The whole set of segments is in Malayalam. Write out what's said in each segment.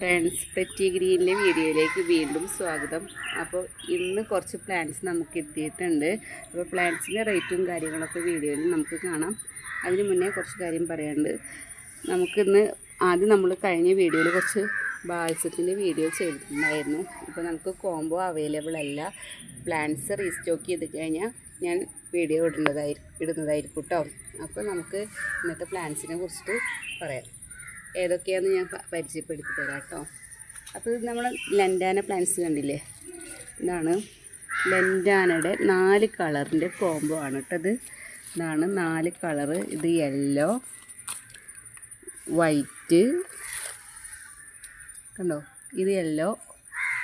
ഫ്രണ്ട്സ് പെറ്റി ഗ്രീനിലെ വീഡിയോയിലേക്ക് വീണ്ടും സ്വാഗതം. അപ്പോൾ ഇന്ന് കുറച്ച് പ്ലാന്റ്സ് നമുക്ക് എത്തിയിട്ടുണ്ട്. അപ്പോൾ പ്ലാന്റ്സിന്റെ റേറ്റും കാര്യങ്ങളൊക്കെ വീഡിയോയിൽ നമുക്ക് കാണാം. അതിന് മുന്നേ കുറച്ച് കാര്യം പറയാനുണ്ട്. നമുക്കിന്ന് ആദ്യം നമ്മൾ കഴിഞ്ഞ വീഡിയോയിൽ കുറച്ച് ബാൽസത്തിന്റെ വീഡിയോ ചെയ്തിട്ടുണ്ടായിരുന്നു. ഇപ്പോൾ നമുക്ക് കോംബോ അവൈലബിൾ അല്ല. പ്ലാന്റ്സ് റീസ്റ്റോക്ക് ചെയ്ത് കഴിഞ്ഞാൽ ഞാൻ വീഡിയോ ഇടുന്നതായി ഇടുന്നതായിരിക്കും കേട്ടോ അപ്പോൾ നമുക്ക് ഇന്നത്തെ പ്ലാന്റ്സിനെ കുറിച്ചിട്ട് പറയാം. ഏതൊക്കെയാണെന്ന് ഞാൻ പരിചയപ്പെടുത്തി തരാം കേട്ടോ അപ്പോൾ ഇത് നമ്മൾ ലൻഡാന പ്ലാന്റ്സ് കണ്ടില്ലേ? ഇതാണ് ലൻഡാനയുടെ നാല് കളറിന്റെ കോംബോ ആണ് കേട്ടത് ഇത്. ഇതാണ് നാല് കളറ്. ഇത് യെല്ലോ വൈറ്റ് കണ്ടോ? ഇത് യെല്ലോ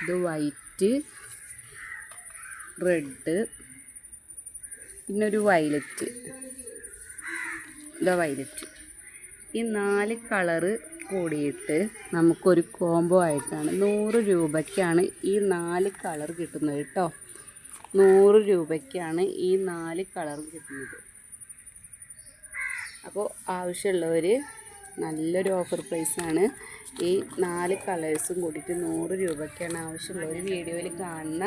ഇത് വൈറ്റ് റെഡ് പിന്നൊരു വയലറ്റ് ഇതാ വയലറ്റ് ഈ നാല് കളറ് കൂടിയിട്ട് നമുക്കൊരു കോംബോ ആയിട്ടാണ്. നൂറ് രൂപയ്ക്കാണ് ഈ നാല് കളർ കിട്ടുന്നത് കേട്ടോ. നൂറ് രൂപയ്ക്കാണ് ഈ നാല് കളർ കിട്ടുന്നത്. അപ്പോൾ ആവശ്യമുള്ളവർ നല്ലൊരു ഓഫർ പ്രൈസാണ് ഈ നാല് കളേഴ്സും കൂടിയിട്ട് നൂറ് രൂപയ്ക്കാണ് ആവശ്യമുള്ളവർ വീഡിയോയിൽ കാണുന്ന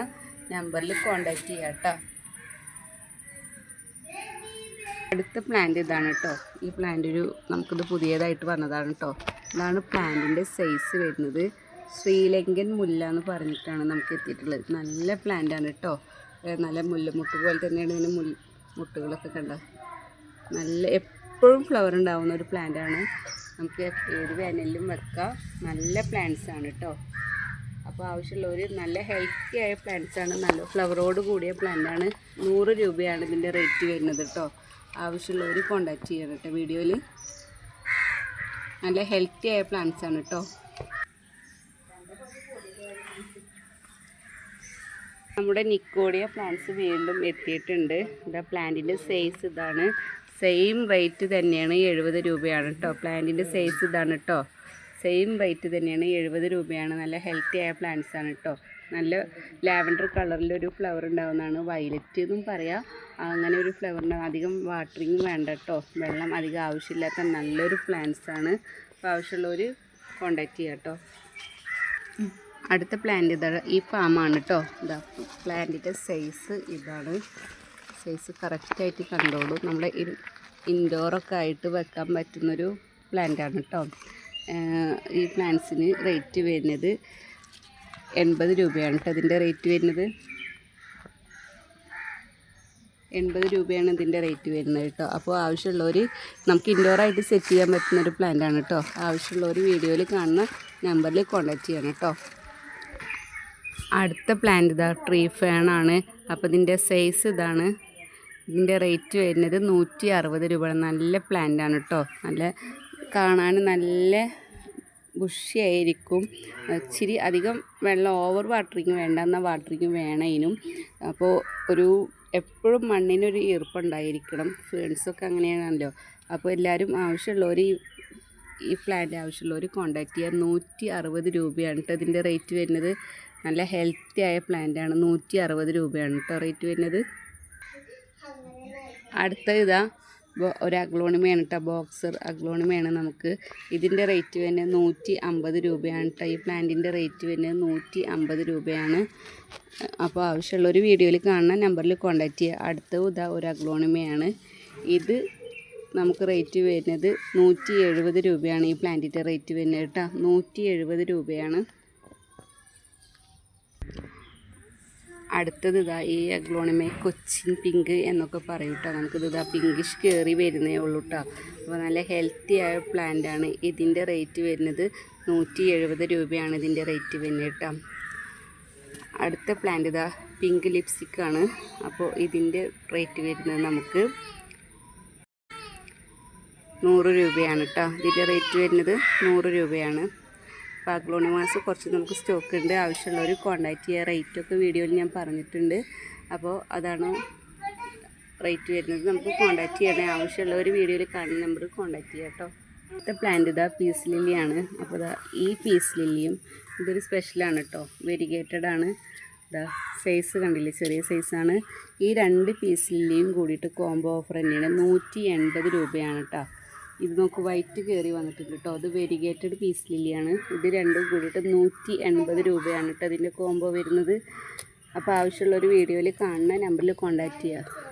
നമ്പറിൽ കോൺടാക്റ്റ് ചെയ്യാം കേട്ടോ. അടുത്ത പ്ലാന്റ് ഇതാണ് കേട്ടോ ഈ പ്ലാന്റ് ഒരു നമുക്കിത് പുതിയതായിട്ട് വന്നതാണ് കേട്ടോ ഇതാണ് പ്ലാന്റിന്റെ സൈസ് വരുന്നത്. ശ്രീലങ്കൻ മുല്ല എന്ന് പറഞ്ഞിട്ടാണ് നമുക്ക് എത്തിയിട്ടുള്ളത്. നല്ല പ്ലാന്റാണ് കേട്ടോ നല്ല മുല്ലമുട്ട് പോലെ തന്നെയാണ് ഇതിന് മുൽ മുട്ടുകളൊക്കെ കണ്ട. നല്ല എപ്പോഴും ഫ്ലവർ ഉണ്ടാവുന്ന ഒരു പ്ലാന്റാണ് നമുക്ക് ഏത് വേനലിലും വെക്കാം. നല്ല പ്ലാന്റ്സ് ആണ് കേട്ടോ അപ്പോൾ ആവശ്യമുള്ളവർ നല്ല ഹെൽത്തി ആയ പ്ലാന്റ്സ് ആണ്. നല്ല ഫ്ലവറോട് കൂടിയ പ്ലാന്റ് ആണ്. നൂറ് രൂപയാണ് ഇതിന്റെ റേറ്റ് വരുന്നത് കേട്ടോ ആവശ്യമുള്ളവർ കോണ്ടാക്ട് ചെയ്യണം കേട്ടോ വീഡിയോയിൽ നല്ല ഹെൽത്തി ആയ പ്ലാന്റ്സ് ആണ് കേട്ടോ നമ്മുടെ നിക്കോഡിയ പ്ലാന്റ്സ് വീണ്ടും എത്തിയിട്ടുണ്ട്. ഇതാ പ്ലാന്റിന്റെ സൈസ് ഇതാണ്. സെയിം റേറ്റ് തന്നെയാണ് എഴുപത് രൂപയാണ് കേട്ടോ പ്ലാന്റിന്റെ സൈസ് ഇതാണ് കേട്ടോ സെയിം റേറ്റ് തന്നെയാണ്. എഴുപത് രൂപയാണ്. നല്ല ഹെൽത്തി ആയ പ്ലാന്റ്സ് ആണ് കേട്ടോ നല്ല ലാവൻഡർ കളറിലൊരു ഫ്ലവർ ഉണ്ടാവുന്നതാണ്. വയലറ്റ് എന്നും പറയാം. അങ്ങനെ ഒരു ഫ്ലവറിന് അധികം വാട്ടറിങ് വേണ്ട കേട്ടോ വെള്ളം അധികം ആവശ്യമില്ലാത്ത നല്ലൊരു പ്ലാന്റ്സ് ആണ്. അപ്പോൾ ആവശ്യമുള്ളവർ കോണ്ടാക്ട് ചെയ്യാം കേട്ടോ അടുത്ത പ്ലാന്റ് ഇതാണ് ഈ ഫാമാണ് കേട്ടോ ഇതാ പ്ലാന്റിന്റെ സൈസ് ഇതാണ്. സൈസ് കറക്റ്റായിട്ട് കണ്ടോളൂ. നമ്മുടെ ഇൻഡോറൊക്കെ ആയിട്ട് വെക്കാൻ പറ്റുന്നൊരു പ്ലാന്റാണ് കേട്ടോ ഈ പ്ലാന്റ്സിന് റേറ്റ് വരുന്നത് എൺപത് രൂപയാണ് കേട്ടോ ഇതിന്റെ റേറ്റ് വരുന്നത്. എൺപത് രൂപയാണ് ഇതിന്റെ റേറ്റ് വരുന്നത് കേട്ടോ. അപ്പോൾ ആവശ്യമുള്ളവർ നമുക്ക് ഇൻഡോറായിട്ട് സെറ്റ് ചെയ്യാൻ പറ്റുന്നൊരു പ്ലാന്റ് ആണ് കേട്ടോ. ആവശ്യമുള്ളവർ വീഡിയോയിൽ കാണുന്ന നമ്പറിൽ കോൺടാക്ട് ചെയ്യണം കേട്ടോ. അടുത്ത പ്ലാന്റ് ഇതാ ട്രീ ഫാൻ ആണ്. അപ്പോൾ ഇതിന്റെ സൈസ് ഇതാണ്. ഇതിന്റെ റേറ്റ് വരുന്നത് നൂറ്റി അറുപത് രൂപ നല്ല പ്ലാന്റ് ആണ് കേട്ടോ. നല്ല കാണാൻ നല്ല ബുഷിയായിരിക്കും. ഇച്ചിരി അധികം വെള്ളം ഓവർ വാട്ടറിങ് വേണ്ട എന്നാൽ വാട്ടറിങ് വേണം ഇതിനും അപ്പോൾ ഒരു എപ്പോഴും മണ്ണിനൊരു ഈർപ്പുണ്ടായിരിക്കണം. ഫേൺസൊക്കെ അങ്ങനെയാണല്ലോ. അപ്പോൾ എല്ലാവരും ആവശ്യമുള്ളവർ ഈ പ്ലാന്റ് ആവശ്യമുള്ളവർ കോണ്ടാക്ട് ചെയ്യുക നൂറ്റി അറുപത് രൂപയാണ് കേട്ടോ ഇതിന്റെ റേറ്റ് വരുന്നത്. നല്ല ഹെൽത്തി ആയ പ്ലാന്റാണ് നൂറ്റി അറുപത് രൂപയാണ് കേട്ടോ റേറ്റ് വരുന്നത്. അടുത്ത ഇതാ. ഒരു അഗ്ലോണിമയാണ് കേട്ടോ ബോക്സർ അഗ്ലോണിമയാണ് നമുക്ക്. ഇതിന്റെ റേറ്റ് വരുന്നത് നൂറ്റി അമ്പത് രൂപയാണ് കേട്ടോ ഈ പ്ലാന്റിന്റെ റേറ്റ് വരുന്നത് നൂറ്റി അമ്പത് രൂപയാണ്. അപ്പോൾ ആവശ്യമുള്ള ഒരു വീഡിയോയിൽ കാണുന്ന നമ്പറിൽ കോൺടാക്റ്റ് ചെയ്യുക അടുത്ത ഇതാ ഒരു അഗ്ലോണിമയാണ് ഇത് നമുക്ക് റേറ്റ് വരുന്നത് നൂറ്റി എഴുപത് രൂപയാണ് ഈ പ്ലാന്റിന്റെ റേറ്റ് വരുന്നത് കേട്ടോ നൂറ്റി എഴുപത് രൂപയാണ്. അടുത്തത് ഇതാ ഈ അഗ്ലോണിമെ കൊച്ചിൻ പിങ്ക് എന്നൊക്കെ പറയും കേട്ടോ. നമുക്കിത് ഇതാ പിങ്കിഷ് കയറി വരുന്നേ ഉള്ളൂ കേട്ടോ. അപ്പോൾ നല്ല ഹെൽത്തി ആയ പ്ലാന്റ് ആണ്. ഇതിന്റെ റേറ്റ് വരുന്നത് നൂറ്റി എഴുപത് രൂപയാണ് ഇതിന്റെ റേറ്റ് വരുന്നത് കേട്ടോ. അടുത്ത പ്ലാന്റ് ഇതാ പിങ്ക് ലിപ്സ്റ്റിക് ആണ്. അപ്പോൾ ഇതിന്റെ റേറ്റ് വരുന്നത് നമുക്ക് നൂറ് രൂപയാണ് കേട്ടോ. ഇതിന്റെ റേറ്റ് വരുന്നത് നൂറ് രൂപയാണ്. അപ്പോൾ അഗ്ലോണിമാസ് കുറച്ച് നമുക്ക് സ്റ്റോക്ക് ഉണ്ട് ആവശ്യമുള്ളവർ കോൺടാക്ട് ചെയ്യുക റേറ്റൊക്കെ വീഡിയോയിൽ ഞാൻ പറഞ്ഞിട്ടുണ്ട്. അപ്പോൾ അതാണ് റേറ്റ് വരുന്നത്. നമുക്ക് കോണ്ടാക്ട് ചെയ്യണേ. ആവശ്യമുള്ളവർ വീഡിയോയിൽ കാണുന്ന നമ്പർ കോണ്ടാക്ട് ചെയ്യാം കേട്ടോ. പ്ലാന്റ് ഇതാ പീസ് ലില്ലിയാണ് അപ്പോൾ ഇതാ ഈ പീസ് ലില്ലിയും ഇതൊരു സ്പെഷ്യലാണ് കേട്ടോ. വെരിഗേറ്റഡ് ആണ്. ഇതാ സൈസ് കണ്ടില്ലേ? ചെറിയ സൈസാണ് ഈ രണ്ട് പീസ് ലില്ലിയും കൂടിയിട്ട് കോംബോ ഓഫർ തന്നെയാണ്. നൂറ്റി രൂപയാണ് കേട്ടോ. ഇത് നോക്ക് വൈറ്റ് കയറി വന്നിട്ടുണ്ട് കേട്ടോ അത് വെരിഗേറ്റഡ് പീസ് ലില്ലിയാണ്. ഇത് രണ്ടും കൂടിയിട്ട് നൂറ്റി എൺപത് രൂപയാണ് കേട്ടോ അതിന്റെ കോംബോ വരുന്നത്. അപ്പോൾ ആവശ്യമുള്ളൊരു വീഡിയോയിൽ കാണുന്ന നമ്പറിൽ കോൺടാക്റ്റ് ചെയ്യുക